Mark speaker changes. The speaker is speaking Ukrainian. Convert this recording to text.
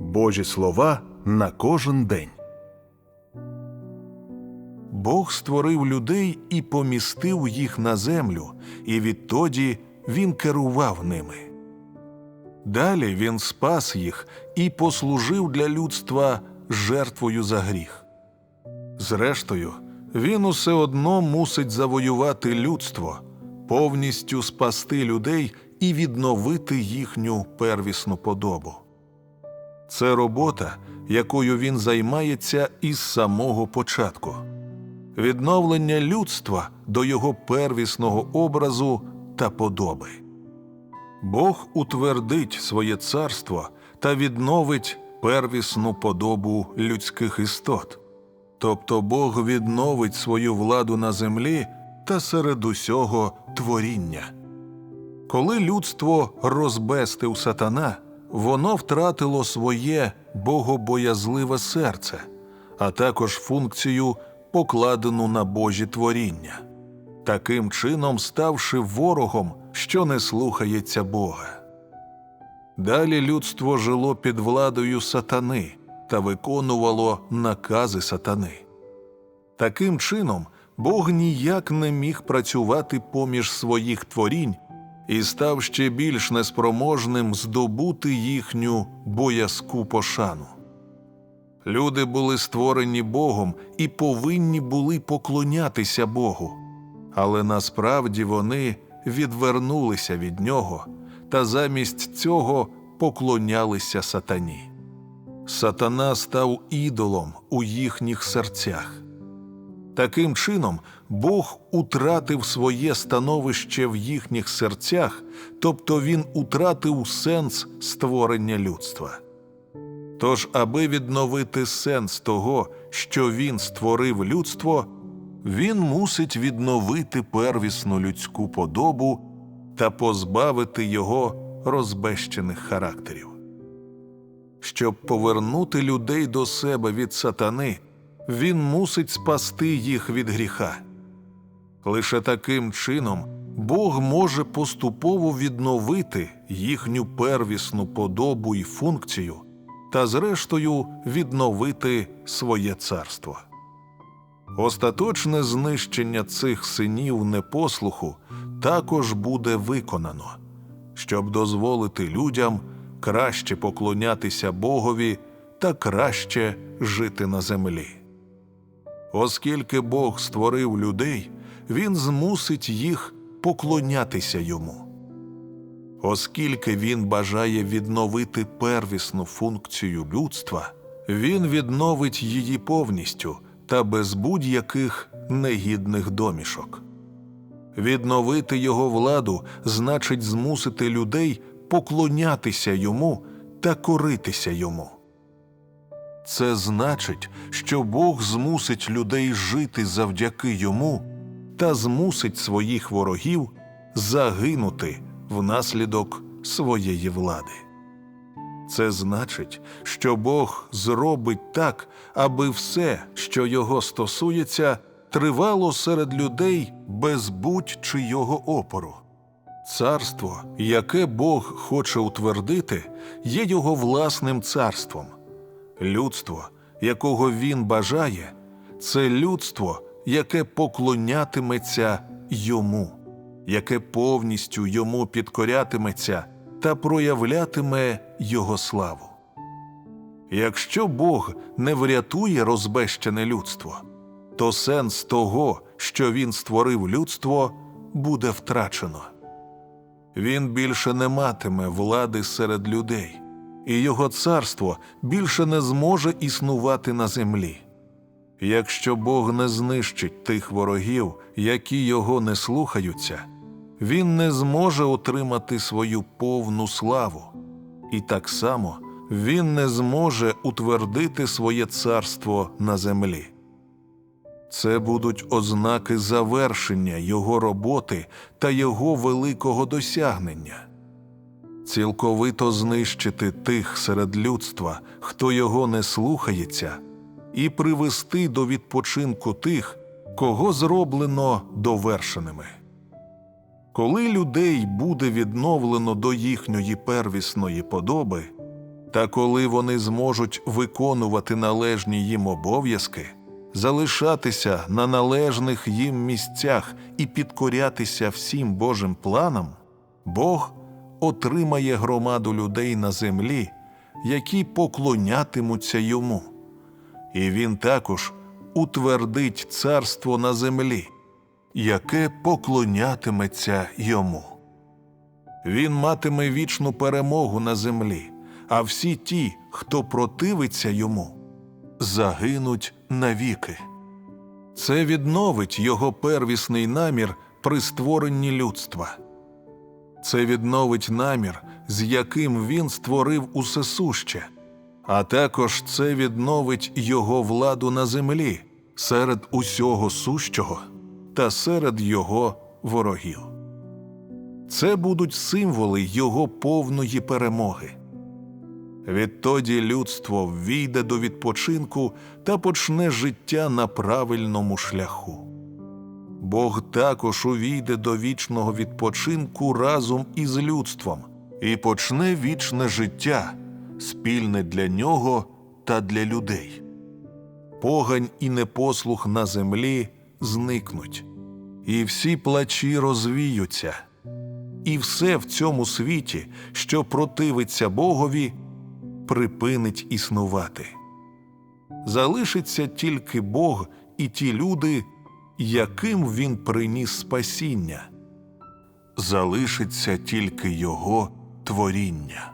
Speaker 1: Божі слова на кожен день. Бог створив людей і помістив їх на землю, і відтоді він керував ними. Далі він спас їх і послужив для людства жертвою за гріх. Зрештою, він усе одно мусить завоювати людство, повністю спасти людей і відновити їхню первісну подобу. Це робота, якою він займається із самого початку. Відновлення людства до його первісного образу та подоби. Бог утвердить своє царство та відновить первісну подобу людських істот. Тобто Бог відновить свою владу на землі та серед усього творіння. Коли людство розбестив сатана, воно втратило своє богобоязливе серце, а також функцію, покладену на Божі творіння, таким чином ставши ворогом, що не слухається Бога. Далі людство жило під владою сатани та виконувало накази сатани. Таким чином, Бог ніяк не міг працювати поміж своїх творінь і став ще більш неспроможним здобути їхню боязку пошану. Люди були створені Богом і повинні були поклонятися Богу, але насправді вони відвернулися від нього та замість цього поклонялися сатані. Сатана став ідолом у їхніх серцях. Таким чином, Бог утратив своє становище в їхніх серцях, тобто він утратив сенс створення людства. Тож, аби відновити сенс того, що він створив людство, він мусить відновити первісну людську подобу та позбавити його розбещених характерів. Щоб повернути людей до себе від сатани, він мусить спасти їх від гріха. Лише таким чином Бог може поступово відновити їхню первісну подобу і функцію та, зрештою, відновити своє царство. Остаточне знищення цих синів непослуху також буде виконано, щоб дозволити людям краще поклонятися Богові та краще жити на землі. Оскільки Бог створив людей, Він змусить їх поклонятися йому. Оскільки він бажає відновити первісну функцію людства, він відновить її повністю та без будь-яких негідних домішок. Відновити його владу значить змусити людей поклонятися йому та коритися йому. Це значить, що Бог змусить людей жити завдяки йому та змусить своїх ворогів загинути внаслідок своєї влади. Це значить, що Бог зробить так, аби все, що його стосується, тривало серед людей без будь-чийого опору. Царство, яке Бог хоче утвердити, є його власним царством. Людство, якого він бажає, це людство, яке поклонятиметься йому, яке повністю йому підкорятиметься та проявлятиме його славу. Якщо Бог не врятує розбещене людство, то сенс того, що він створив людство, буде втрачено. Він більше не матиме влади серед людей, і його царство більше не зможе існувати на землі. Якщо Бог не знищить тих ворогів, які його не слухаються, він не зможе отримати свою повну славу, і так само він не зможе утвердити своє царство на землі. Це будуть ознаки завершення його роботи та його великого досягнення. Цілковито знищити тих серед людства, хто його не слухається, і привести до відпочинку тих, кого зроблено довершеними. Коли людей буде відновлено до їхньої первісної подоби, Та коли вони зможуть виконувати належні їм обов'язки, залишатися на належних їм місцях і підкорятися всім Божим планам, Бог отримає громаду людей на землі, які поклонятимуться йому. І він також утвердить царство на землі, яке поклонятиметься йому. Він матиме вічну перемогу на землі, а всі ті, хто противиться йому, загинуть навіки. Це відновить його первісний намір при створенні людства. Це відновить намір, з яким він створив усе суще, а також це відновить його владу на землі серед усього сущого та серед його ворогів. Це будуть символи його повної перемоги. Відтоді людство війде до відпочинку та почне життя на правильному шляху. Бог також увійде до вічного відпочинку разом із людством і почне вічне життя, спільне для нього та для людей. Погань і непослух на землі зникнуть, і всі плачі розвіються, і все в цьому світі, що противиться Богові, припинить існувати. Залишиться тільки Бог і ті люди, яким він приніс спасіння. Залишиться тільки Його творіння.